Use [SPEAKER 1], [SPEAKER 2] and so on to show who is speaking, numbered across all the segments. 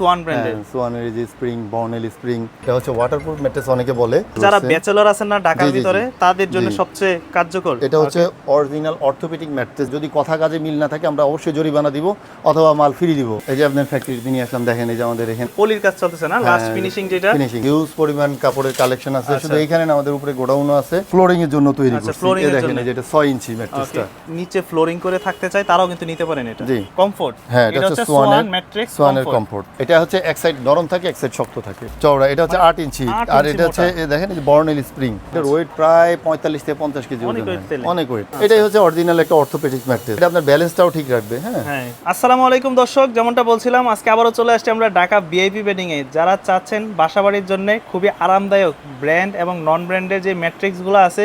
[SPEAKER 1] Schwann ব্র্যান্ডের
[SPEAKER 2] সোয়ানের যে স্প্রিং বর্নেল স্প্রিং এটা হচ্ছে ওয়াটারপ্রুফ ম্যাট্রেস অনেকে বলে।
[SPEAKER 1] যারা। ব্যাচেলর আছেন না ঢাকার। ভিতরে তাদের জন্য সবচেয়ে কার্যকর।
[SPEAKER 2] এটা হচ্ছে অরিজিনাল অর্থোপেডিক ম্যাট্রেস যদি কথা কাজে মিল না থাকে আমরা অবশ্যই জরিমানা দিব অথবা মাল ফ্রি দিব। এই যে আপনার ফ্যাক্টরিতে নিয়ে আসলাম দেখেন এই যে আমাদের এখানে
[SPEAKER 1] পলির কাজ চলতেছে না? লাস্ট ফিনিশিং যেটা?
[SPEAKER 2] ফিনিশিং হিউজ পরিমাণ কাপড়ের কালেকশন আছে।
[SPEAKER 1] আচ্ছা।
[SPEAKER 2] শুধু এইখানে না আমাদের উপরে গোডাউনও আছে। ফ্লোরিং এর জন্য তৈরি
[SPEAKER 1] আচ্ছা,
[SPEAKER 2] করছি। এই
[SPEAKER 1] এর
[SPEAKER 2] দেখেন। এই যে এটা 6 ইঞ্চি ম্যাট্রেসটা
[SPEAKER 1] নিচে ফ্লোরিং করে থাকতে চাই তারাও কিন্তু নিতে পারেন এটা। কমফোর্ট
[SPEAKER 2] হ্যাঁ এটা হচ্ছে
[SPEAKER 1] সোয়ান
[SPEAKER 2] সোয়ানের
[SPEAKER 1] ম্যাট্রিক্স
[SPEAKER 2] সোয়ানের কমফোর্ট এটা হচ্ছে এক সাইড নরম থাকে এক সাইড শক্ত থাকে। চওড়া এটা হচ্ছে আট ইঞ্চি। আর এটা হচ্ছে দেখেন বর্নেল স্প্রিং এটার ওয়েট প্রায় পঁয়তাল্লিশ থেকে পঞ্চাশ কেজি
[SPEAKER 1] অনেক
[SPEAKER 2] ওয়েট এটাই হচ্ছে অরিজিনাল একটা অর্থোপেডিক ম্যাট্রেস এটা আপনার ব্যালেন্সটাও ঠিক রাখবে হ্যাঁ?
[SPEAKER 1] হ্যাঁ। আসসালামু আলাইকুম দর্শক যেমনটা বলছিলাম আজকে আবারও চলে আসছি আমরা ঢাকা ভিআইপি বেডিং এ। যারা চাচ্ছেন বাসাবাড়ির জন্য খুবই আরামদায়ক ব্র্যান্ড এবং নন ব্র্যান্ডের যে ম্যাট্রিক্সগুলো আছে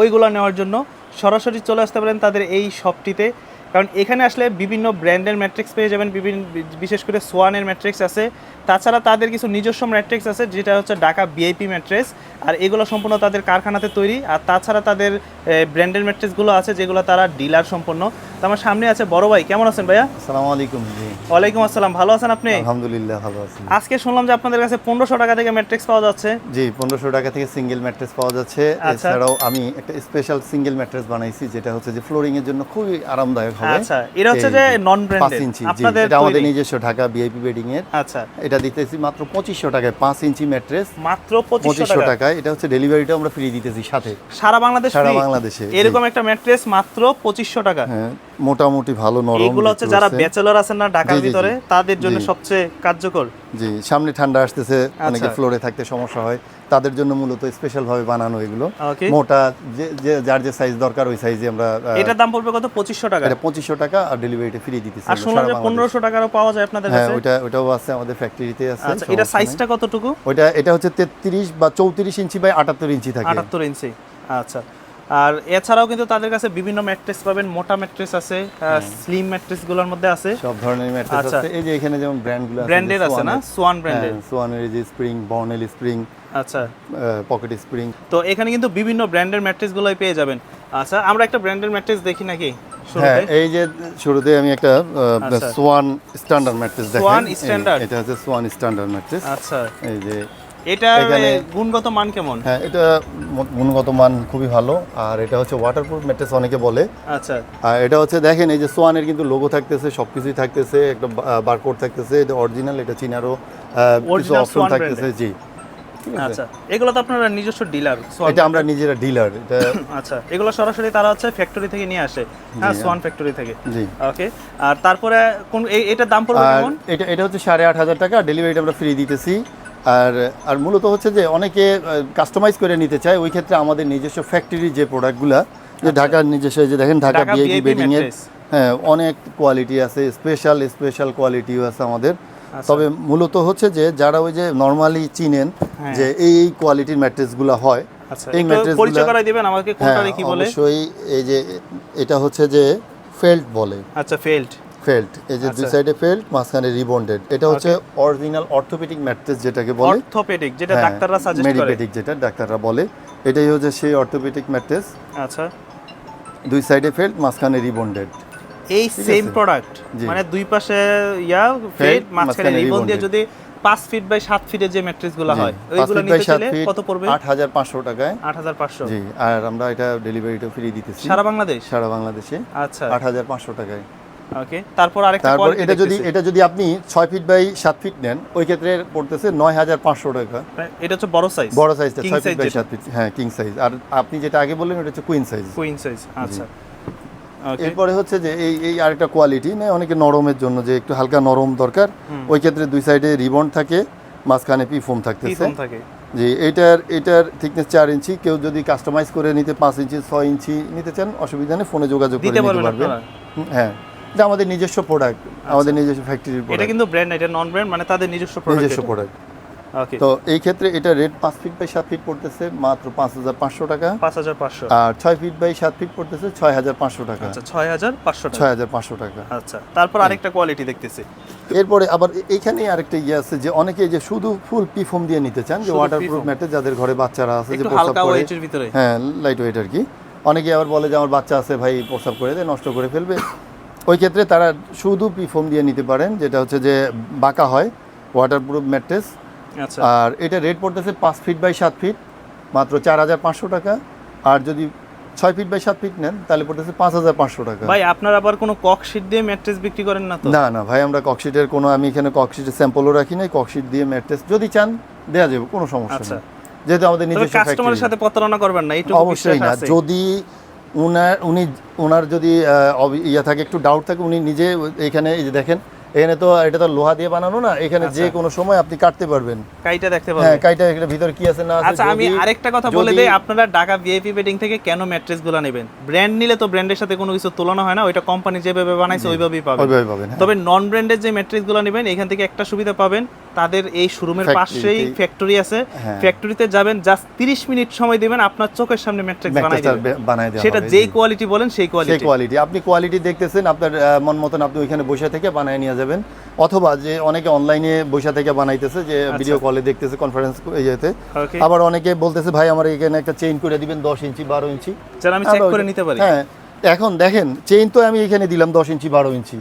[SPEAKER 1] ওইগুলো নেওয়ার জন্য সরাসরি চলে আসতে পারেন তাদের এই শপটিতে কারণ এখানে আসলে বিভিন্ন ব্র্যান্ডের ম্যাট্রিক্স পেয়ে যাবেন, বিভিন্ন বিশেষ করে সোয়ানের ম্যাট্রিক্স আছে। তাছাড়া তাদের কিছু নিজস্ব ম্যাট্রিক্স আছে, যেটা হচ্ছে ঢাকা বিআইপি ম্যাট্রেস আর এগুলো সম্পূর্ণ তাদের কারখানাতে তৈরি। আর তাছাড়া তাদের ব্র্যান্ডের ম্যাট্রিক্সগুলো আছে যেগুলো তারা ডিলার সম্পন্ন। তো আমার সামনে আছে বড় ভাই কেমন আছেন ভাইয়া?
[SPEAKER 2] আসসালামু আলাইকুম জি।
[SPEAKER 1] ওয়ালাইকুম আসসালাম ভালো আছেন আপনি?
[SPEAKER 2] আলহামদুলিল্লাহ ভালো আছি।
[SPEAKER 1] আজকে শুনলাম যে আপনাদের কাছে পনেরোশো টাকা থেকে ম্যাট্রিক্স পাওয়া যাচ্ছে।
[SPEAKER 2] জি পনেরোশো টাকা থেকে সিঙ্গেল ম্যাট্রেস পাওয়া যাচ্ছে।
[SPEAKER 1] আচ্ছা।
[SPEAKER 2] এছাড়াও আমি একটা স্পেশাল সিঙ্গেল ম্যাট্রেস বানাইছি যেটা হচ্ছে যে ফ্লোরিং এর জন্য খুবই আরামদায়ক হবে।
[SPEAKER 1] আচ্ছা এটা হচ্ছে যে নন ব্র্যান্ডেড
[SPEAKER 2] ইঞ্চি
[SPEAKER 1] আপনাদের
[SPEAKER 2] এটা আমাদের নিজস্ব ঢাকা ভিআইপি বেডিং এর।
[SPEAKER 1] আচ্ছা।
[SPEAKER 2] এটা দিতেছি মাত্র পঁচিশশো টাকায় পাঁচ ইঞ্চি ম্যাট্রেস
[SPEAKER 1] মাত্র পঁচিশশো
[SPEAKER 2] পঁচিশশো
[SPEAKER 1] টাকা।
[SPEAKER 2] টাকায়। এটা হচ্ছে ডেলিভারিটা আমরা ফ্রি দিতেছি সাথে।
[SPEAKER 1] সারা বাংলাদেশ
[SPEAKER 2] সারা
[SPEAKER 1] free?
[SPEAKER 2] বাংলাদেশে,
[SPEAKER 1] এরকম একটা ম্যাট্রেস মাত্র পঁচিশশো টাকা।
[SPEAKER 2] হ্যাঁ মোটামুটি ভালো নরম
[SPEAKER 1] এইগুলো হচ্ছে যারা। ব্যাচেলর আছেন না ঢাকার। ভিতরে তাদের জন্য সবচেয়ে কার্যকর।
[SPEAKER 2] জি সামনে ঠান্ডা আসতেছে অনেকে
[SPEAKER 1] আচ্ছা।
[SPEAKER 2] ফ্লোরে থাকতে সমস্যা হয়। তাদের জন্য মূলত স্পেশাল ভাবে বানানো এগুলো। মোটা যে যার যে সাইজ দরকার ওই সাইজে আমরা
[SPEAKER 1] এটার দাম পড়বে কত? পঁচিশশো টাকা।
[SPEAKER 2] এটা পঁচিশশো টাকা আর ডেলিভারিটা ফ্রি দিতেছি
[SPEAKER 1] আর শুনলাম যে
[SPEAKER 2] বাংলাদেশে।
[SPEAKER 1] পনেরোশো টাকারও পাওয়া যায় আপনাদের
[SPEAKER 2] হ্যাঁ
[SPEAKER 1] কাছে?
[SPEAKER 2] ওইটা ওটাও আছে আমাদের ফ্যাক্টরিতে আছে
[SPEAKER 1] আচ্ছা এটা সাইজটা কতটুকু।
[SPEAKER 2] ওইটা এটা হচ্ছে তেত্রিশ বা চৌত্রিশ ইঞ্চি বাই আটাত্তর ইঞ্চি থাকে।
[SPEAKER 1] আটাত্তর ইঞ্চি। আচ্ছা। আর এছাড়াও কিন্তু তাদের কাছে বিভিন্ন ম্যাট্রেস পাবেন মোটা ম্যাট্রেস আছে স্লিম ম্যাট্রেসগুলোর মধ্যে আছে।
[SPEAKER 2] সব ধরনের ম্যাট্রেস
[SPEAKER 1] আচ্ছা।
[SPEAKER 2] আছে। এই যে এখানে যেমন ব্র্যান্ডগুলো আছে
[SPEAKER 1] ব্র্যান্ডের আছে না? সোয়ান ব্র্যান্ডের
[SPEAKER 2] সোয়ানের যে স্প্রিং বর্নেল স্প্রিং
[SPEAKER 1] আচ্ছা।
[SPEAKER 2] পকেট স্প্রিং
[SPEAKER 1] তো এখানে কিন্তু বিভিন্ন ব্র্যান্ডের ম্যাট্রেস গুলোই পেয়ে যাবেন। আচ্ছা আমরা একটা ব্র্যান্ডের ম্যাট্রেস দেখি নাকি
[SPEAKER 2] হ্যাঁ এই যে শুরুতে আমি একটা
[SPEAKER 1] আচ্ছা।
[SPEAKER 2] সোয়ান স্ট্যান্ডার্ড ম্যাট্রেস দেখাই।
[SPEAKER 1] Swan standard?
[SPEAKER 2] এটা হচ্ছে সোয়ান স্ট্যান্ডার্ড ম্যাট্রেস।
[SPEAKER 1] আচ্ছা।
[SPEAKER 2] এই যে
[SPEAKER 1] এটা
[SPEAKER 2] এখানে-
[SPEAKER 1] গুণগত মান কেমন?
[SPEAKER 2] হ্যাঁ এটা গুণগত মান খুবই ভালো আর এটা হচ্ছে ওয়াটারপ্রুফ ম্যাট্রেস অনেকে বলে।
[SPEAKER 1] আচ্ছা।
[SPEAKER 2] আর এটা হচ্ছে দেখেন এই যে সোয়ানের কিন্তু লোগো থাকতেছে সব কিছুই থাকতেছে একটা বারকোড থাকতেছে এটা অরিজিনাল এটা চিনারও কিছু অপশন থাকতেছে জি।
[SPEAKER 1] আচ্ছা এগুলো তো আপনারা নিজস্ব ডিলার
[SPEAKER 2] এটা আমরা নিজেরা ডিলার এটা
[SPEAKER 1] আচ্ছা এগুলো সরাসরি তারা হচ্ছে ফ্যাক্টরি থেকে নিয়ে আসে। হ্যাঁ সোয়ান ফ্যাক্টরি থেকে।
[SPEAKER 2] জি।
[SPEAKER 1] ওকে আর তারপরে কোন এটার দাম পড়বে কেমন?
[SPEAKER 2] এটা এটা হচ্ছে সাড়ে আট হাজার টাকা ডেলিভারিটা আমরা ফ্রি দিতেছি। আর আর মূলত হচ্ছে যে অনেকে কাস্টমাইজ করে নিতে চায়। ওই ক্ষেত্রে আমাদের নিজস্ব ফ্যাক্টরি যে প্রোডাক্টগুলা যে ঢাকার নিজস্ব যে দেখেন ঢাকা বিআইপি বেডিং এর হ্যাঁ অনেক কোয়ালিটি আছে স্পেশাল স্পেশাল কোয়ালিটিও আছে আমাদের।
[SPEAKER 1] আচ্ছা।
[SPEAKER 2] তবে মূলত হচ্ছে যে যারা ওই যে নর্মালি চিনেন
[SPEAKER 1] হ্যাঁ।
[SPEAKER 2] যে এই এই কোয়ালিটির ম্যাট্রেসগুলো হয়
[SPEAKER 1] আচ্ছা
[SPEAKER 2] এই mattress
[SPEAKER 1] পরিচয় দিবেন আমাকে
[SPEAKER 2] হ্যাঁ
[SPEAKER 1] কোনটারে কি বলে?
[SPEAKER 2] অবশ্যই এই যে এটা হচ্ছে যে ফেল্ট বলে।
[SPEAKER 1] আচ্ছা ফেল্ড
[SPEAKER 2] ফেল্ট এই যে দুই
[SPEAKER 1] আচ্ছা।
[SPEAKER 2] সাইডে ফেল্ট মাঝখানে রিবন্ডেড এটা হচ্ছে অরিজিনাল অর্থোপেডিক ম্যাট্রেস যেটাকে বলে।
[SPEAKER 1] অর্থোপেডিক যেটা
[SPEAKER 2] হ্যাঁ,
[SPEAKER 1] ডাক্তাররা সাজেস্ট করে।
[SPEAKER 2] মেডিপেডিক যেটা ডাক্তাররা বলে। এটাই হচ্ছে সেই অর্থোপেডিক ম্যাট্রেস
[SPEAKER 1] আচ্ছা।
[SPEAKER 2] দুই সাইডে ফেল্ট মাঝখানে রিবন্ডেড
[SPEAKER 1] এই সেম প্রোডাক্ট মানে দুই পাশে ইয়া ফেড মাঝখানে
[SPEAKER 2] মাঝখানে
[SPEAKER 1] রিবন দিয়ে যদি পাঁচ ফিট বাই সাত ফিটের যে ম্যাট্রেসগুলো হয় ওইগুলো নিতে চাইলে কত পড়বে?
[SPEAKER 2] আট হাজার পাঁচশো টাকায়।
[SPEAKER 1] আট হাজার পাঁচশো।
[SPEAKER 2] জি আর আমরা এটা ডেলিভারিটা ফ্রি দিতেছি।
[SPEAKER 1] সারা বাংলাদেশ?
[SPEAKER 2] সারা বাংলাদেশে।
[SPEAKER 1] আচ্ছা।
[SPEAKER 2] আট হাজার পাঁচশো টাকায়।
[SPEAKER 1] ওকে তারপর আরেকটা
[SPEAKER 2] তারপর এটা যদি এটা যদি আপনি ছয় ফিট বাই সাত ফিট নেন ওই ক্ষেত্রে পড়তেছে নয় হাজার পাঁচশো টাকা।
[SPEAKER 1] এটা হচ্ছে বড় সাইজ
[SPEAKER 2] বড় সাইজটা
[SPEAKER 1] King
[SPEAKER 2] ছয় ফিট বাই
[SPEAKER 1] যেটা।
[SPEAKER 2] সাত ফিট হ্যাঁ কিং সাইজ আর আপনি যেটা আগে বললেন ওটা হচ্ছে কুইন সাইজ
[SPEAKER 1] কুইন সাইজ আচ্ছা।
[SPEAKER 2] এরপরে হচ্ছে যে এই এই আরেকটা কোয়ালিটি না অনেকে নরমের জন্য যে একটু হালকা নরম দরকার। ওই ক্ষেত্রে দুই সাইডে রিবন থাকে মাঝখানে পি ফোম থাকতেছে যে এটার এটার থিকনেস চার ইঞ্চি। কেউ যদি কাস্টমাইজ করে নিতে পাঁচ ইঞ্চি ছয় ইঞ্চি নিতে চান অসুবিধা নেই ফোনে যোগাযোগ করে নিতে
[SPEAKER 1] পারবেন
[SPEAKER 2] হ্যাঁ। এটা আমাদের নিজস্ব প্রোডাক্ট আমাদের নিজস্ব ফ্যাক্টরির
[SPEAKER 1] এটা কিন্তু ব্র্যান্ড এটা নন ব্র্যান্ড মানে তাদের নিজস্ব প্রোডাক্ট
[SPEAKER 2] নিজস্ব প্রোডাক্ট
[SPEAKER 1] ওকে
[SPEAKER 2] তো এই ক্ষেত্রে এটা রেট পাঁচ ফিট বাই সাত ফিট পড়তেছে মাত্র পাঁচ হাজার পাঁচশো টাকা।
[SPEAKER 1] পাঁচ হাজার পাঁচশো।
[SPEAKER 2] আর ছয় ফিট বাই সাত ফিট পড়তেছে ছয় হাজার পাঁচশো টাকা।
[SPEAKER 1] আচ্ছা ছয় হাজার পাঁচশো টাকা।
[SPEAKER 2] ছয় হাজার পাঁচশো টাকা।
[SPEAKER 1] আচ্ছা তারপর আরেকটা কোয়ালিটি দেখতেছি।
[SPEAKER 2] এরপরে আবার এইখানে আরেকটা ইয়ে আছে যে অনেকে যে শুধু ফুল পি ফোম দিয়ে নিতে চান যে ওয়াটারপ্রুফ। ম্যাটে যাদের ঘরে বাচ্চারা আছে যে
[SPEAKER 1] হালকা ওয়েটের ভিতরে।
[SPEAKER 2] হ্যাঁ লাইট ওয়েট আর কি। অনেকে আবার বলে যে আমার বাচ্চা আছে ভাই প্রস্রাব করে দেয় নষ্ট করে ফেলবে। ওই ক্ষেত্রে তারা শুধু পি ফোম দিয়ে নিতে পারেন যেটা হচ্ছে যে বাঁকা হয় ওয়াটারপ্রুফ ম্যাট্রেস
[SPEAKER 1] আচ্ছা।
[SPEAKER 2] আর এটা রেট পড়তেছে পাঁচ ফিট বাই সাত ফিট মাত্র চার হাজার পাঁচশো টাকা। আর যদি ছয় ফিট বাই সাত ফিট নেন তাহলে পড়তেছে পাঁচ হাজার পাঁচশো টাকা।
[SPEAKER 1] ভাই আপনার আবার কোনো কক শীট দিয়ে ম্যাট্রেস বিক্রি করেন না
[SPEAKER 2] না না ভাই আমরা ককশিটের কোনো আমি এখানে ককশিটের স্যাম্পলও রাখি নাই ককশিট দিয়ে ম্যাট্রেস যদি চান দেওয়া যাবে কোনো সমস্যা
[SPEAKER 1] আচ্ছা।
[SPEAKER 2] নেই। যেহেতু আমাদের নিজস্ব
[SPEAKER 1] কাস্টমারের সাথে প্রতারণা করবেন না
[SPEAKER 2] অবশ্যই না। যদি উনার উনি ওনার যদি ইয়ে থাকে একটু ডাউট থাকে উনি নিজে এখানে এই যে দেখেন এখানে তো এটা তো লোহা দিয়ে বানানো না এখানে যে
[SPEAKER 1] আচ্ছা।
[SPEAKER 2] কোনো সময় আপনি কাটতে পারবেন
[SPEAKER 1] কাইটা দেখতে
[SPEAKER 2] হ্যাঁ কাইটা এখানে ভিতরে কি আছে না আছে
[SPEAKER 1] আচ্ছা আমি আরেকটা কথা বলে দেই আপনারা ঢাকা ভিআইপি বেডিং থেকে কেন ম্যাট্রেসগুলো নেবেন ব্র্যান্ড নিলে তো ব্র্যান্ডের সাথে কোনো কিছু তুলনা হয় না ওইটা কোম্পানি যেভাবে বানাইছে ওইভাবেই পাবেন
[SPEAKER 2] ওইভাবে পাবেন হ্যাঁ।
[SPEAKER 1] তবে নন ব্র্যান্ডের যে ম্যাট্রিক্সগুলো নেবেন এখান থেকে একটা সুবিধা পাবেন তাদের এই শোরুমের পাশেই ফ্যাক্টরি আছে। ফ্যাক্টরিতে যাবেন জাস্ট 30 মিনিট সময় দিবেন আপনার চোখের সামনে ম্যাট্রিক্স বানাই
[SPEAKER 2] ম্যাট্রেসটা
[SPEAKER 1] দিবেন।
[SPEAKER 2] বে-
[SPEAKER 1] সেটা যেই কোয়ালিটি বলেন সেই
[SPEAKER 2] সেই
[SPEAKER 1] কোয়ালিটি
[SPEAKER 2] কোয়ালিটি আপনি কোয়ালিটি দেখতেছেন আপনার মন মতন আপনি ওইখানে বসে থেকে বানায় নিয়ে যাবেন। অথবা যে অনেকে অনলাইনে বসে থেকে বানাইতেছে যে ভিডিও কলে দেখতেছে কনফারেন্স ইয়েতে। আবার অনেকে বলতেছে ভাই আমার এখানে একটা চেইন করে দিবেন দশ ইঞ্চি বারো ইঞ্চি।
[SPEAKER 1] যেন আমি চেক করে নিতে পারি।
[SPEAKER 2] হ্যাঁ এখন দেখেন চেইন তো আমি এখানে দিলাম দশ ইঞ্চি বারো ইঞ্চি।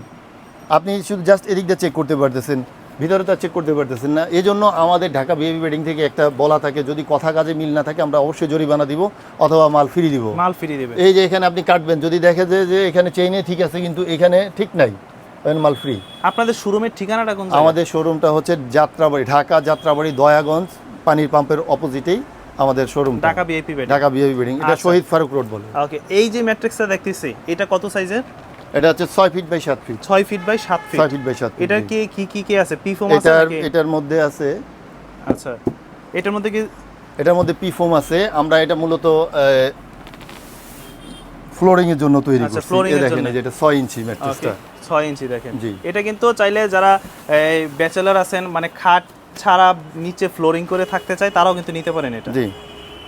[SPEAKER 2] আপনি শুধু জাস্ট এদিক দিয়ে চেক করতে পারতেছেন। ভিতরে তো চেক করতে পারতেছেন না। এই জন্য আমাদের ঢাকা বিএবি বেডিং থেকে একটা বলা থাকে যদি কথা কাজে মিল না থাকে আমরা অবশ্যই জরিমানা দিব অথবা মাল ফ্রি দিব।
[SPEAKER 1] মাল ফিরিয়ে দেবে
[SPEAKER 2] এই যে এখানে আপনি কাটবেন যদি দেখে যে যে এখানে চেইনে ঠিক আছে কিন্তু এখানে ঠিক নাই মাল ফ্রি
[SPEAKER 1] আপনাদের শোরুমের ঠিকানাটা কোন
[SPEAKER 2] আমাদের শোরুমটা হচ্ছে যাত্রাবাড়ি ঢাকা যাত্রাবাড়ি দয়াগঞ্জ পানির পাম্পের অপোজিটেই আমাদের showroom
[SPEAKER 1] Dhaka VIP bedding
[SPEAKER 2] Dhaka B A B bedding এটা
[SPEAKER 1] আচ্ছা।
[SPEAKER 2] শহীদ ফারুক রোড বলে।
[SPEAKER 1] ওকে এই যে ম্যাট্রিক্সটা দেখতেছি এটা কত সাইজের
[SPEAKER 2] এটা হচ্ছে ছয় ফিট বাই সাত ফিট
[SPEAKER 1] ছয় ফিট বাই সাত ফিট
[SPEAKER 2] ছয় ফিট বাই সাত ফিট
[SPEAKER 1] এটার
[SPEAKER 2] জি।
[SPEAKER 1] কি কি কি কি আছে? পিফোম আছে
[SPEAKER 2] এটার এটার মধ্যে আছে
[SPEAKER 1] আচ্ছা। এটার মধ্যে কি
[SPEAKER 2] এটার মধ্যে পি ফোম আছে। আমরা এটা মূলত ফ্লোরিং এর জন্য তৈরি
[SPEAKER 1] আচ্ছা,
[SPEAKER 2] করছি। এই দেখেন এই যে এটা ছয় ইঞ্চি ম্যাট্রেসটা
[SPEAKER 1] ছয় ইঞ্চি দেখেন। এটা কিন্তু চাইলে যারা ব্যাচেলার আছেন মানে খাট ছাড়া নিচে ফ্লোরিং করে থাকতে চায় তারাও কিন্তু নিতে পারেন এটা।
[SPEAKER 2] জি।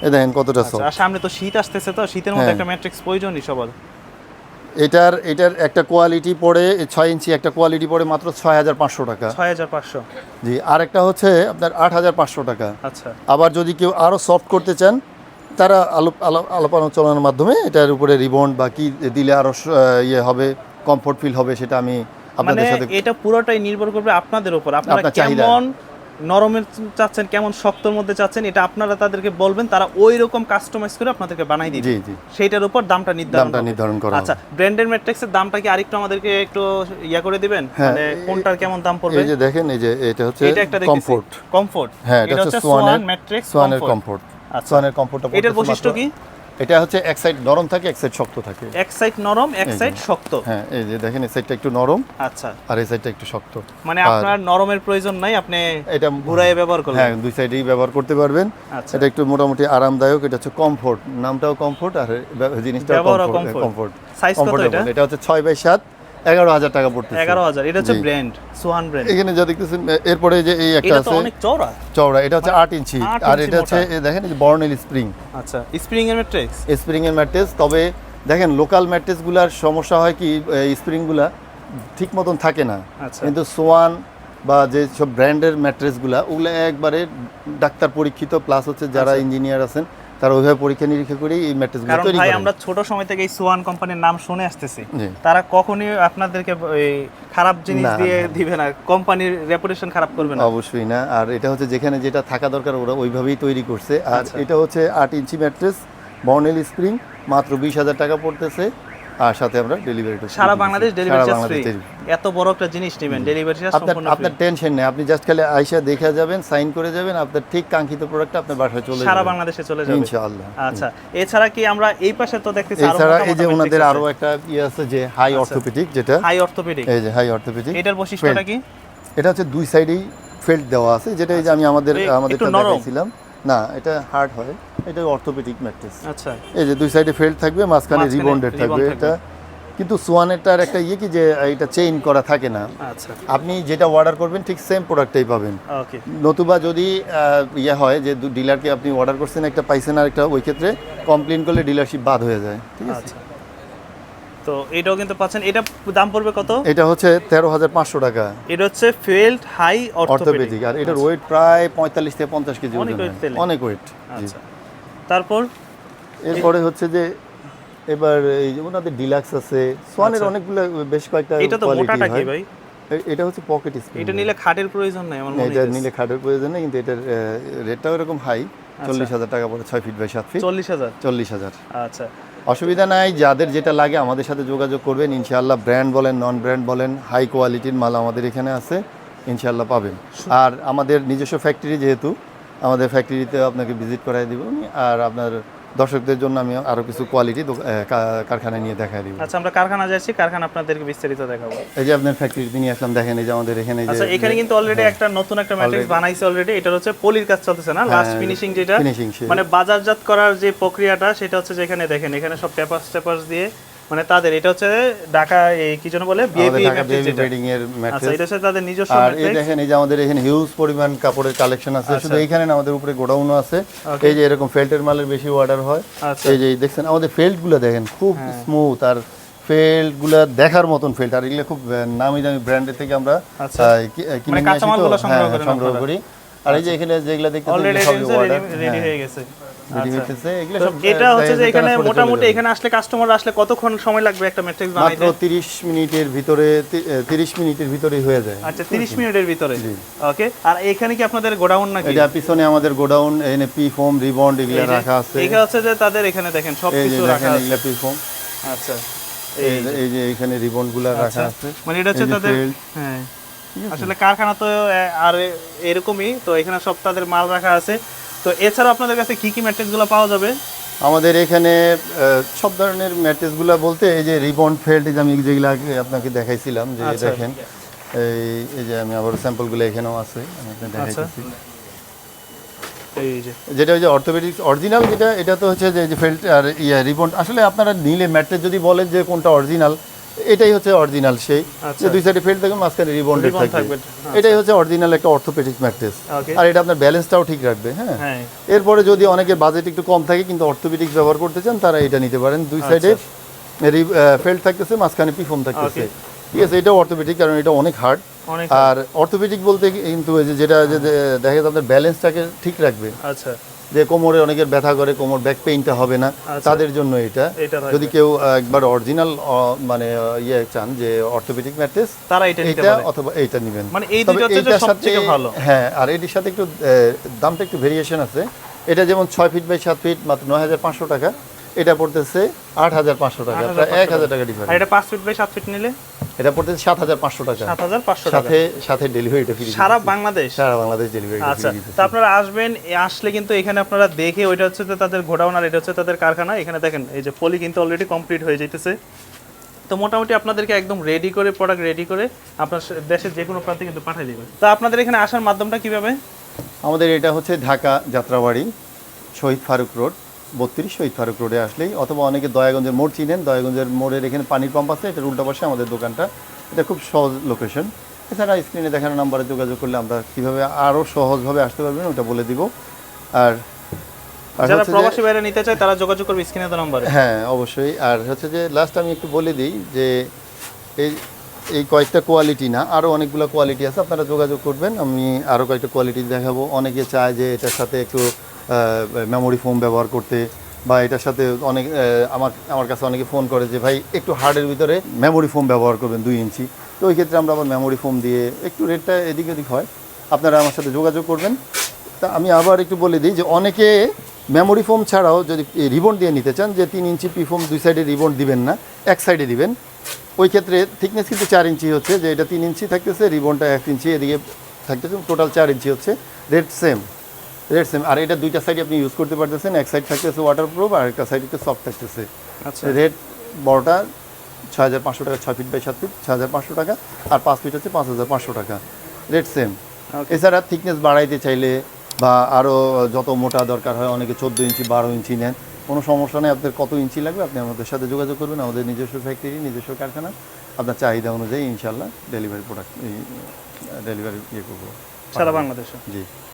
[SPEAKER 2] এই দেখেন কতটা
[SPEAKER 1] আচ্ছা,
[SPEAKER 2] সফট
[SPEAKER 1] আর সামনে তো শীত আসতেছে তো শীতের মধ্যে
[SPEAKER 2] হ্যাঁ।
[SPEAKER 1] একটা ম্যাট্রিক্স প্রয়োজনই সবার।
[SPEAKER 2] এটার এটার একটা কোয়ালিটি পড়ে ছয় ইঞ্চি একটা কোয়ালিটি পড়ে মাত্র ছয় হাজার পাঁচশো টাকা।
[SPEAKER 1] ছয় হাজার পাঁচশো।
[SPEAKER 2] জি আর একটা হচ্ছে আপনার আট হাজার পাঁচশো টাকা।
[SPEAKER 1] আচ্ছা।
[SPEAKER 2] আবার যদি কেউ আরও সফট করতে চান তারা আলোপ আলো- আলাপ আলোচনার মাধ্যমে এটার উপরে রিবন্ড বা কি দিলে আরও ইয়ে হবে কমফোর্ট ফিল হবে সেটা আমি
[SPEAKER 1] মানে
[SPEAKER 2] আপনাদের সাথে
[SPEAKER 1] এটা পুরোটাই নির্ভর করবে আপনাদের উপর। আপনারা। কেমন নরমের চাচ্ছেন কেমন শক্তর মধ্যে চাচ্ছেন এটা আপনারা তাদেরকে বলবেন তারা ওই রকম কাস্টমাইজ করে আপনাদেরকে বানাই দিবে।
[SPEAKER 2] জি জি।
[SPEAKER 1] সেইটার উপর দামটা নির্ধারণ
[SPEAKER 2] দামটা। নির্ধারণ করা
[SPEAKER 1] আচ্ছা ব্র্যান্ডের ম্যাট্রিক্সের দামটা কি আরেকটু আমাদেরকে একটু ইয়া করে দিবেন? মানে কোনটার কেমন দাম পড়বে?
[SPEAKER 2] এই যে দেখেন এই যে এটা হচ্ছে
[SPEAKER 1] এটা একটা
[SPEAKER 2] কমফোর্ট
[SPEAKER 1] কমফোর্ট
[SPEAKER 2] হ্যাঁ এটা হচ্ছে সোয়ানের
[SPEAKER 1] ম্যাট্রিক্স
[SPEAKER 2] সোয়ানের কমফোর্ট
[SPEAKER 1] আচ্ছা।
[SPEAKER 2] সোয়ানের কমফোর্টটা
[SPEAKER 1] এটার বৈশিষ্ট্য কি?
[SPEAKER 2] এটা হচ্ছে এক সাইড নরম থাকে এক সাইড শক্ত থাকে।
[SPEAKER 1] এক সাইড নরম এক সাইড শক্ত।
[SPEAKER 2] হ্যাঁ এই যে দেখেন এই সাইডটা একটু নরম
[SPEAKER 1] আচ্ছা।
[SPEAKER 2] আর এই সাইডটা একটু শক্ত।
[SPEAKER 1] মানে আপনার নরমের প্রয়োজন নাই আপনি
[SPEAKER 2] এটা
[SPEAKER 1] ঘুরায় ব্যবহার করলেন।
[SPEAKER 2] হ্যাঁ দুই সাইডেই ব্যবহার করতে পারবেন।
[SPEAKER 1] আচ্ছা।
[SPEAKER 2] এটা একটু মোটামুটি আরামদায়ক এটা হচ্ছে কমফোর্ট নামটাও কমফোর্ট আর জিনিসটাও কমফোর্ট কমফোর্ট
[SPEAKER 1] সাইজ কত এটা?
[SPEAKER 2] এটা হচ্ছে 6 বাই সাত। এগারো হাজার টাকা পড়তেছে।
[SPEAKER 1] এগারো হাজার এটা হচ্ছে ব্র্যান্ড সোহান ব্র্যান্ড
[SPEAKER 2] এখানে যা দেখতেছেন এরপরে যে এই একটা আছে
[SPEAKER 1] অনেক চওড়া।
[SPEAKER 2] চওড়া এটা হচ্ছে আট ইঞ্চি। আর এটা হচ্ছে দেখেন বর্নেল স্প্রিং
[SPEAKER 1] আচ্ছা স্প্রিং এর ম্যাট্রিক্স
[SPEAKER 2] স্প্রিং এর ম্যাট্রেস তবে দেখেন লোকাল ম্যাট্রেসগুলার সমস্যা হয় কি স্প্রিংগুলা ঠিক মতন থাকে না।
[SPEAKER 1] আচ্ছা।
[SPEAKER 2] কিন্তু সোয়ান বা যে সব ব্র্যান্ডের ম্যাট্রেসগুলা ওগুলো একবারে ডাক্তার পরীক্ষিত প্লাস হচ্ছে যারা
[SPEAKER 1] আচ্ছা।
[SPEAKER 2] ইঞ্জিনিয়ার আছেন তারা ওইভাবে পরীক্ষা নিরীক্ষা করেই এই ম্যাট্রেসগুলো তৈরি
[SPEAKER 1] ভাই আমরা ছোট সময় থেকে এই সোয়ান কোম্পানির নাম শুনে আসতেছি। তারা কখনোই আপনাদেরকে এই খারাপ জিনিস দিয়ে দিবে না। কোম্পানির রেপুটেশন খারাপ করবে না।
[SPEAKER 2] অবশ্যই না। আর এটা হচ্ছে যেখানে যেটা থাকা দরকার ওরা ওইভাবেই তৈরি করছে। আর
[SPEAKER 1] আচ্ছা।
[SPEAKER 2] এটা হচ্ছে আট ইঞ্চি ম্যাট্রেস বর্নেল স্প্রিং মাত্র বিশ হাজার টাকা পড়তেছে। আর সাথে আমরা ডেলিভারি
[SPEAKER 1] সারা বাংলাদেশ ডেলিভারি ফ্রি এত বড় একটা জিনিস নেবেন ডেলিভারি চার্জ সম্পূর্ণ
[SPEAKER 2] আপনার টেনশন নেই। আপনি জাস্ট খালি আইসা দেখে যাবেন সাইন করে যাবেন আপনার ঠিক কাঙ্ক্ষিত প্রোডাক্ট আপনার বাসায় চলে
[SPEAKER 1] সারা বাংলাদেশে চলে যাবে।
[SPEAKER 2] ইনশাআল্লাহ।
[SPEAKER 1] আচ্ছা এছাড়া কি আমরা এই পাশে তো দেখতেছি আরও
[SPEAKER 2] এছাড়া এই যে ওনাদের
[SPEAKER 1] আরও
[SPEAKER 2] একটা ইয়ে আছে যে হাই
[SPEAKER 1] আচ্ছা।
[SPEAKER 2] অর্থোপেডিক যেটা।
[SPEAKER 1] হাই অর্থোপেডিক
[SPEAKER 2] এই যে হাই অর্থোপেডিক
[SPEAKER 1] এটার বৈশিষ্ট্যটা কি?
[SPEAKER 2] এটা হচ্ছে দুই সাইডেই ফেল্ট দেওয়া আছে যেটা এই যে আমি আমাদের আমাদের। দেখাইছিলাম। না এটা হার্ড হয়। এটা অর্থোপেডিক ম্যাট্রেস
[SPEAKER 1] আচ্ছা।
[SPEAKER 2] এই যে দুই সাইডে ফেল্ট থাকবে মাঝখানে রিবন্ডেড থাকবে। এটা কিন্তু সোয়ানেরটার একটা ইয়ে কি যে এটা চেইন করা থাকে না।
[SPEAKER 1] আচ্ছা।
[SPEAKER 2] আপনি যেটা অর্ডার করবেন ঠিক সেম প্রোডাক্টটাই পাবেন।
[SPEAKER 1] ওকে
[SPEAKER 2] নতুবা যদি ইয়া ইয়ে হয় যে ডিলারকে আপনি অর্ডার করছেন একটা পাইছেন আর একটা ওই ক্ষেত্রে কমপ্লেন করলে ডিলারশিপ বাদ হয়ে যায়। ঠিক আছে?
[SPEAKER 1] আচ্ছা। তো এটাও কিন্তু পাচ্ছেন। এটা দাম পড়বে কত?
[SPEAKER 2] এটা হচ্ছে তেরো হাজার পাঁচশো টাকা।
[SPEAKER 1] এটা হচ্ছে ফেল্ড হাই অর্থোপেডিক।
[SPEAKER 2] আর এটার ওয়েট প্রায় পঁয়তাল্লিশ থেকে পঞ্চাশ কেজি
[SPEAKER 1] অনেক
[SPEAKER 2] হয়। ওয়েট
[SPEAKER 1] আচ্ছা। তারপর?
[SPEAKER 2] এরপরে হচ্ছে যে এবার এই যে ওনাদের ডিলাক্স আছে সোয়ানের
[SPEAKER 1] আচ্ছা।
[SPEAKER 2] অনেকগুলো বেশ কয়েকটা
[SPEAKER 1] এটা তো মোটাটা কি ভাই?
[SPEAKER 2] এটা হচ্ছে পকেট স্ক্রিন
[SPEAKER 1] এটা নিলে খাটের প্রয়োজন নাই আমার মনে
[SPEAKER 2] এটা নিলে খাটের প্রয়োজন নেই কিন্তু এটার রেটটাও এরকম হাই চল্লিশ হাজার টাকা পড়ে ছয় ফিট বাই সাত ফিট
[SPEAKER 1] চল্লিশ হাজার?
[SPEAKER 2] চল্লিশ হাজার।
[SPEAKER 1] আচ্ছা।
[SPEAKER 2] অসুবিধা নাই যাদের যেটা লাগে আমাদের সাথে যোগাযোগ করবেন। ইনশাআল্লাহ ব্র্যান্ড বলেন নন ব্র্যান্ড বলেন হাই কোয়ালিটির মাল আমাদের এখানে আছে ইনশাআল্লাহ পাবেন। আর আমাদের নিজস্ব ফ্যাক্টরি যেহেতু আমাদের ফ্যাক্টরিতে আপনাকে ভিজিট করাই দিব আর আপনার দর্শকদের জন্য আমি আরও কিছু কোয়ালিটি কারখানায় নিয়ে দেখাই দিব।
[SPEAKER 1] আচ্ছা আমরা কারখানা যাচ্ছি কারখানা আপনাদেরকে বিস্তারিত দেখাবো।
[SPEAKER 2] এই যে আপনার ফ্যাক্টরিতে নিয়ে আসলাম দেখেন এই যে আমাদের এখানে যে
[SPEAKER 1] আচ্ছা এখানে কিন্তু অলরেডি একটা নতুন একটা ম্যাট্রিক্স বানাইছে অলরেডি এটা হচ্ছে পলির কাজ চলতেছে না লাস্ট ফিনিশিং যেটা। মানে বাজারজাত করার যে প্রক্রিয়াটা সেটা হচ্ছে যে এখানে দেখেন এখানে সব পেপারস স্টেপার্স দিয়ে মানে তাদের এটা হচ্ছে ঢাকা এই কি যেন বলে বিএপি
[SPEAKER 2] বেডিং এর
[SPEAKER 1] আচ্ছা
[SPEAKER 2] ম্যাট্রেস
[SPEAKER 1] এটা হচ্ছে তাদের নিজস্ব
[SPEAKER 2] আর এই দেখেন এই যে আমাদের এখানে হিউজ পরিমাণ কাপড়ের কালেকশন আছে। শুধু এইখানে না আমাদের উপরে গোডাউনও আছে। এই যে এরকম ফেল্টের মালের বেশি অর্ডার হয়।
[SPEAKER 1] আচ্ছা।
[SPEAKER 2] এই যে দেখছেন আমাদের ফেল্টগুলো দেখেন খুব স্মুথ আর ফেল্টগুলা দেখার মতন ফেল্ট আর এগুলো খুব নামি দামি ব্র্যান্ডের থেকে আমরা
[SPEAKER 1] আচ্ছা।
[SPEAKER 2] আহ, কিনে
[SPEAKER 1] মানে
[SPEAKER 2] নিয়ে আসি তো।
[SPEAKER 1] সংগ্রহ
[SPEAKER 2] হ্যাঁ,
[SPEAKER 1] আপনারা?
[SPEAKER 2] করি। আর এই যে এখানে যেগুলো দেখতে
[SPEAKER 1] অলরেডি রেডি হয়ে। গেছে।
[SPEAKER 2] রেডি
[SPEAKER 1] আচ্ছা।
[SPEAKER 2] হইতেছে এগুলো
[SPEAKER 1] তো
[SPEAKER 2] সব
[SPEAKER 1] এটা হচ্ছে যে এখানে
[SPEAKER 2] transport এ চলে
[SPEAKER 1] মোটামুটি এখানে আসলে কাস্টমার আসলে কতক্ষণ সময় লাগবে একটা ম্যাট্রিক্স
[SPEAKER 2] মাত্র
[SPEAKER 1] বানাইতে
[SPEAKER 2] তিরিশ মিনিটের ভিতরে তিরিশ মিনিটের ভিতরেই হয়ে যায়।
[SPEAKER 1] আচ্ছা 30 মিনিটের ভিতরে। ওকে আর এখানে কি আপনাদের গোডাউন নাকি?
[SPEAKER 2] এটা পিছনে আমাদের গোডাউন এখানে ফোম রিবন্ড এগুলো রাখা আছে।
[SPEAKER 1] এখানে হচ্ছে যে তাদের এখানে দেখেন সব কিছু রাখা আছে।
[SPEAKER 2] এগুলো ফোম
[SPEAKER 1] আচ্ছা
[SPEAKER 2] এই যে- এখানে রাখা আছে।
[SPEAKER 1] মানে এটা হচ্ছে তাদের হ্যাঁ। আসলে কারখানা তো আর এরকমই তো এখানে সব তাদের মাল রাখা আছে। তো এছাড়া আপনাদের কাছে কি কি ম্যাট্রিক্সগুলো পাওয়া যাবে
[SPEAKER 2] আমাদের এখানে সব ধরনের ম্যাট্রেসগুলা বলতে এই যে রিবন্ড ফেল্ট যে আমি যেগুলো আগে আপনাকে দেখাইছিলাম যে
[SPEAKER 1] আচ্ছা।
[SPEAKER 2] দেখেন এই এই যে আমি আবার স্যাম্পলগুলো এখানেও আছে আমি আপনাকে
[SPEAKER 1] আচ্ছা। যে
[SPEAKER 2] যেটা ওই যে অর্থোপেডিক্স অরিজিনাল যেটা এটা তো হচ্ছে যে ফেল্ট আর ইয়া রিবন্ড আসলে আপনারা নিলে ম্যাট্রেস যদি বলেন যে কোনটা অরিজিনাল এটাই হচ্ছে অরিজিনাল সেই।
[SPEAKER 1] আচ্ছা।
[SPEAKER 2] যে দুই সাইডে ফেল্ট থাকবে মাঝখানে রিবন্ডেড থাকবে।
[SPEAKER 1] থাকবে,
[SPEAKER 2] এটাই হচ্ছে অরিজিনাল একটা অর্থোপেডিক ম্যাট্রেস। আর এটা আপনার ব্যালেন্সটাও ঠিক রাখবে হ্যাঁ?
[SPEAKER 1] হ্যাঁ।
[SPEAKER 2] এরপরে যদি অনেকের বাজেট একটু কম থাকে কিন্তু অর্থোপেডিক্স ব্যবহার করতে চান তারা এটা নিতে পারেন। দুই সাইডে ফেল্ট থাকতেছে মাঝখানে পিফোম থাকতেছে। ঠিক আছে এটাও অর্থোপেডিক কারণ এটা অনেক হার্ড আর অর্থোপেডিক বলতে কিন্তু যেটা দেখা যায় আপনার ব্যালেন্সটাকে ঠিক রাখবে।
[SPEAKER 1] আচ্ছা।
[SPEAKER 2] যে কোমরে অনেকের ব্যথা করে কোমর ব্যাক পেইনটা হবে না।
[SPEAKER 1] আচ্ছা।
[SPEAKER 2] তাদের জন্য এটা। যদি কেউ একবার অরিজিনাল মানে ইয়ে চান যে অর্থোপেডিক ম্যাট্রেস
[SPEAKER 1] তারা এটা নিতে
[SPEAKER 2] এটা
[SPEAKER 1] পারে।
[SPEAKER 2] অথবা এইটা নেবেন।
[SPEAKER 1] মানে এই দুটো হচ্ছে সবথেকে ভালো।
[SPEAKER 2] হ্যাঁ আর এটির সাথে একটু দামটা একটু ভেরিয়েশন আছে। এটা যেমন ছয় ফিট বাই সাত ফিট মাত্র নয় হাজার পাঁচশো টাকা। এটা পড়তেছে আট হাজার পাঁচশো টাকা প্রায় এক হাজার টাকা। ডিফারেন্স
[SPEAKER 1] এটা পাঁচ ফিট বাই সাত ফিট নিলে?
[SPEAKER 2] এটা পড়তেছে সাত হাজার পাঁচশো টাকা।
[SPEAKER 1] সাত হাজার পাঁচশো টাকা।
[SPEAKER 2] সাথে সাথে ডেলিভারিটা ফ্রি
[SPEAKER 1] সারা বাংলাদেশ?
[SPEAKER 2] সারা বাংলাদেশ ডেলিভারি
[SPEAKER 1] আচ্ছা তো আপনারা আসবেন আসলে কিন্তু এখানে আপনারা দেখে ওইটা হচ্ছে তাদের গোডাউন আর এটা হচ্ছে তাদের কারখানা। এখানে দেখেন এই যে পলি কিন্তু অলরেডি কমপ্লিট হয়ে যাইতেছে। তো মোটামুটি আপনাদেরকে একদম রেডি করে প্রোডাক্ট রেডি করে আপনার দেশের যে কোনো প্রান্তে কিন্তু পাঠিয়ে দেবে তো আপনাদের এখানে আসার মাধ্যমটা কীভাবে?
[SPEAKER 2] আমাদের এটা হচ্ছে ঢাকা যাত্রাবাড়ি শহীদ ফারুক রোড। বত্রিশ শহীদ ফারুক রোডে আসলেই। অথবা অনেকে দয়াগঞ্জের মোড় চিনেন দয়াগঞ্জের মোড়ের এখানে পানির পাম্প আছে এটার উল্টা পাশে আমাদের দোকানটা। এটা খুব সহজ লোকেশন এছাড়া স্ক্রিনে দেখানো নাম্বারে যোগাযোগ করলে আমরা কীভাবে আরও সহজভাবে আসতে পারবেন ওটা বলে দিব। আর আর
[SPEAKER 1] যারা প্রবাসী বাইরে নিতে চায় তারা যোগাযোগ করবে স্ক্রিনে তো নাম্বারে
[SPEAKER 2] হ্যাঁ অবশ্যই। আর হচ্ছে যে লাস্ট আমি একটু বলে দিই যে এই এই কয়েকটা কোয়ালিটি না আরও অনেকগুলো কোয়ালিটি আছে আপনারা যোগাযোগ করবেন। আমি আরও কয়েকটা কোয়ালিটি দেখাবো। অনেকে চায় যে এটার সাথে একটু মেমোরি ফোম ব্যবহার করতে বা এটার সাথে অনেক আমার আমার কাছে অনেকে ফোন করে যে, ভাই, একটু হার্ডের ভিতরে মেমোরি ফোম ব্যবহার করবেন দুই ইঞ্চি। তো ওই ক্ষেত্রে আমরা আবার মেমোরি ফোম দিয়ে একটু রেটটা এদিক ওদিক হয়। আপনারা আমার সাথে যোগাযোগ করবেন। তা আমি আবার একটু বলে দিই যে, অনেকে মেমোরি ফোম ছাড়াও যদি রিবন দিয়ে নিতে চান, যে তিন ইঞ্চি পি ফোম দুই সাইডে রিবন দিবেন না, এক সাইডে দিবেন। ওই ক্ষেত্রে থিকনেস কিন্তু চার ইঞ্চি হচ্ছে, যে এটা তিন ইঞ্চি থাকতেছে, রিবনটা এক ইঞ্চি এদিকে থাকতেছে টোটাল চার ইঞ্চি হচ্ছে রেট সেম রেড সেম আর এটা দুইটা সাইড আপনি ইউজ করতে পারতেছেন। এক সাইড থাকতেছে ওয়াটার প্রুফ আর একটা সাইড একটু সফট থাকতেছে।
[SPEAKER 1] আচ্ছা।
[SPEAKER 2] রেড বড়টা ছয় হাজার পাঁচশো টাকা ছয় ফিট বাই সাত ফিট ছয় হাজার পাঁচশো টাকা আর পাঁচ ফিট হচ্ছে পাঁচ হাজার পাঁচশো টাকা। Red same. এছাড়া থিকনেস বাড়াইতে চাইলে বা আরও যত মোটা দরকার হয় অনেকে চোদ্দ ইঞ্চি বারো ইঞ্চি নেন। কোনো সমস্যা নেই আপনার কত ইঞ্চি লাগবে আপনি আমাদের সাথে যোগাযোগ করবেন। আমাদের নিজস্ব ফ্যাক্টরি নিজস্ব কারখানা। আপনার চাহিদা অনুযায়ী ইনশাল্লাহ ডেলিভারি প্রোডাক্ট ডেলিভারি ইয়ে করব।
[SPEAKER 1] সারা বাংলাদেশে।
[SPEAKER 2] জি।